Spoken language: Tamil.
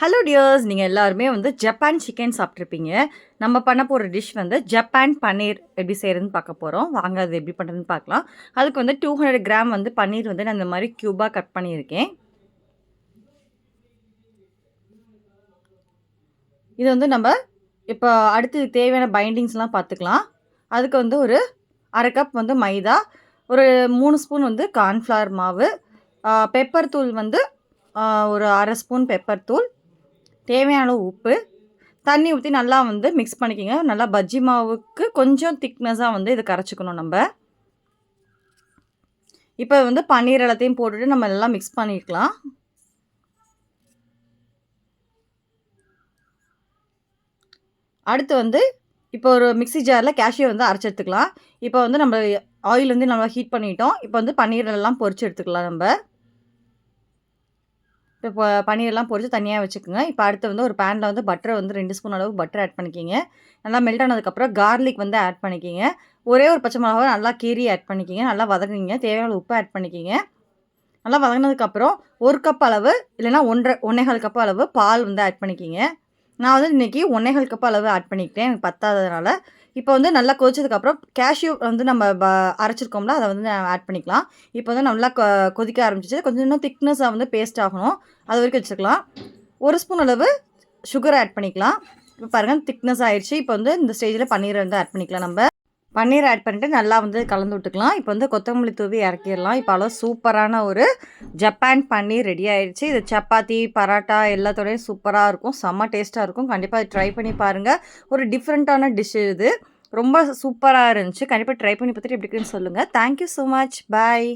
ஹலோ டியர்ஸ் நீங்கள் எல்லாருமே வந்து ஜப்பான் சிக்கன் சாப்பிட்ருப்பீங்க நம்ம பண்ண போகிற டிஷ் வந்து ஜப்பான் பன்னீர் எப்படி செய்கிறதுன்னு பார்க்க போகிறோம் வாங்க அது எப்படி பண்ணுறதுன்னு பார்க்கலாம். அதுக்கு வந்து டூ ஹண்ட்ரட் கிராம் வந்து பன்னீர் வந்து நான் இந்த மாதிரி க்யூபாக கட் பண்ணியிருக்கேன். இது வந்து நம்ம இப்போ அடுத்து தேவையான பைண்டிங்ஸ்லாம் பார்த்துக்கலாம். அதுக்கு வந்து ஒரு அரை கப் வந்து மைதா ஒரு மூணு ஸ்பூன் வந்து கார்ன்ஃப்ளவர் மாவு பெப்பர் தூள் வந்து ஒரு அரை ஸ்பூன் பெப்பர் தூள் தேவையான அளவு உப்பு. தண்ணி ஊற்றி நல்லா வந்து மிக்ஸ் பண்ணிக்கோங்க. நல்லா பஜ்ஜி மாவுக்கு கொஞ்சம் திக்னஸாக வந்து இது கரைச்சிக்கணும் நம்ம. இப்போ வந்து பன்னீர் எல்லாத்தையும் போட்டுட்டு நம்ம எல்லாம் மிக்ஸ் பண்ணிக்கலாம். அடுத்து வந்து இப்போ ஒரு மிக்சி ஜாரில் கேஷ்யூ வந்து அரைச்சி எடுத்துக்கலாம். இப்போ வந்து நம்ம ஆயில் வந்து நம்ம ஹீட் பண்ணிட்டோம். இப்போ வந்து பன்னீர் எல்லாம் பொறிச்சு எடுத்துக்கலாம் நம்ம. இப்போ பன்னீரெல்லாம் பொரித்து தனியாக வச்சுக்கோங்க. இப்போ அடுத்து வந்து ஒரு பேனில் வந்து பட்டரை வந்து ரெண்டு ஸ்பூன் அளவு பட்டர் ஆட் பண்ணிக்கிங்க. நல்லா மெல்ட் ஆனதுக்கப்புறம் கார்லிக் வந்து ஆட் பண்ணிக்கிங்க. ஒரே ஒரு பச்சை மிளகா நல்லா கீரி ஆட் பண்ணிக்கிங்க. நல்லா வதங்குங்க தேவையான உப்பு ஆட் பண்ணிக்கிங்க. நல்லா வதங்கினதுக்கப்புறம் ஒரு கப் அளவு இல்லைனா ஒன்றரை ஒன்றேகால் கப் அளவு பால் வந்து ஆட் பண்ணிக்கிங்க. நான் வந்து இன்றைக்கி ஒன்றேகால் கப் அளவு ஆட் பண்ணிக்கிட்டேன். எனக்கு பத்தாததுனால. இப்போ வந்து நல்லா கொதிச்சதுக்கப்புறம் கேஷ்யூ வந்து நம்ம ப அரைச்சிருக்கோம்ல அதை வந்து ஆட் பண்ணிக்கலாம். இப்போ வந்து நல்லா கொ கொதிக்க ஆரம்பிச்சிச்சு. கொஞ்சம் இன்னும் திக்னஸாக வந்து பேஸ்ட் ஆகணும். அது வரைக்கும் வச்சுக்கலாம். ஒரு ஸ்பூன் அளவு சுகர் ஆட் பண்ணிக்கலாம். இப்போ பாருங்கள் திக்னஸ் ஆகிடுச்சு இப்போ வந்து இந்த ஸ்டேஜில் பன்னீரை வந்து ஆட் பண்ணிக்கலாம் நம்ம. பன்னீர் ஆட் பண்ணிட்டு நல்லா வந்து கலந்து விட்டுக்கலாம். இப்போ வந்து கொத்தமல்லி தூவி இறக்கிடலாம். இப்போ அளவு சூப்பரான ஒரு ஜப்பான் பன்னீர் ரெடி ஆகிடுச்சு இது சப்பாத்தி பரோட்டா எல்லாத்தோடையும் சூப்பராக இருக்கும். செம்ம டேஸ்ட்டாக இருக்கும். கண்டிப்பாக ட்ரை பண்ணி பாருங்கள் ஒரு டிஃப்ரெண்ட்டான டிஷ் இது. ரொம்ப சூப்பராக இருந்துச்சு. கண்டிப்பாக ட்ரை பண்ணி பார்த்துட்டு எப்படி இருக்குன்னு சொல்லுங்கள் தேங்க்யூ ஸோ மச் பாய்